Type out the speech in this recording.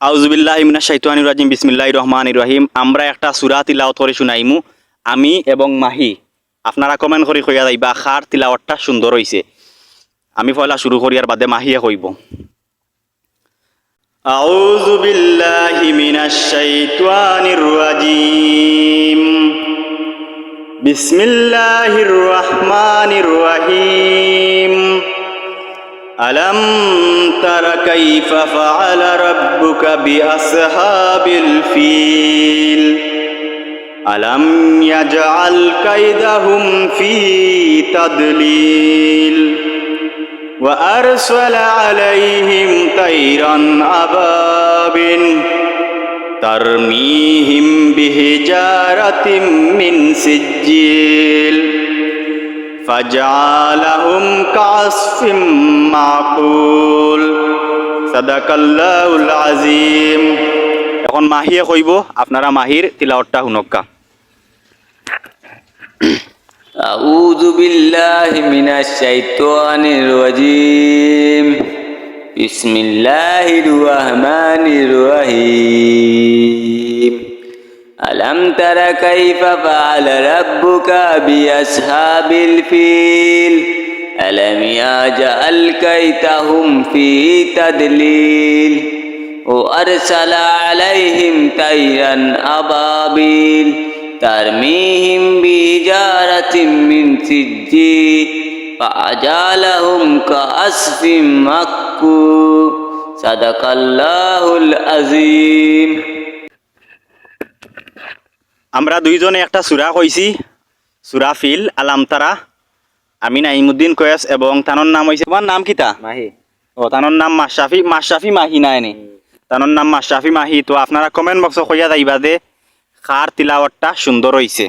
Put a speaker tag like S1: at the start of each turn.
S1: আউজুবিল্লাহ ইমিনা শাইতানির রাজিম বিসমিল্লাহির রহমানির রহিম আমরা একটা সূরা তিলাওয়াত করে শুনাইমু আমি এবং মাহি আপনারা কমেন্ট করে কইয়া যাইবা খার তিলাওয়াতটা সুন্দর হইছে আমি পয়লা শুরু করি আর বাদে মাহিয়ে কইব আউযু বিল্লাহি মিনাশ শাইতানির রাজিম বিসমিল্লাহির রহমানির রহিম ألم تر كيف فعل ربك بأصحاب الفيل. ألم يجعل كيدهم في تضليل؟ وأرسل عليهم طيرا أبابل ترميهم بحجارة من سجيل. فجعلهم كعصف معقول. صدق الله العظيم এখন মাহিয়ে কইব আপনারা মাহির তিলাওয়াতটা শুনক্কা
S2: أعوذ بالله من الشيطان الرجيم بسم الله الرحمن الرحيم ألم تر كيف فعل ربك بأصحاب الفيل ألم يجعل كيدهم في تدليل وأرسل عليهم طيرا أبابيل ترميهم بحجارة من سجيل فأجعلهم كأسف مكور صدق الله العظيم
S1: আমরা দুইজনে একটা সুরা কইছি সুরা ফিল আলামতারা আমি নাইমুদ্দিন কয়াস এবং তানোর নাম হয়েছে তোমার নাম কিতা
S2: মাহি।
S1: ও তানোর নাম মাশরাফি মাশরাফি মাহি না। এনে তানোর নাম মাশরাফি মাহি। তো আপনারা কমেন্ট বক্সে কইয়া যাইবা দে খার তিলাওয়াতটা সুন্দর হইছে।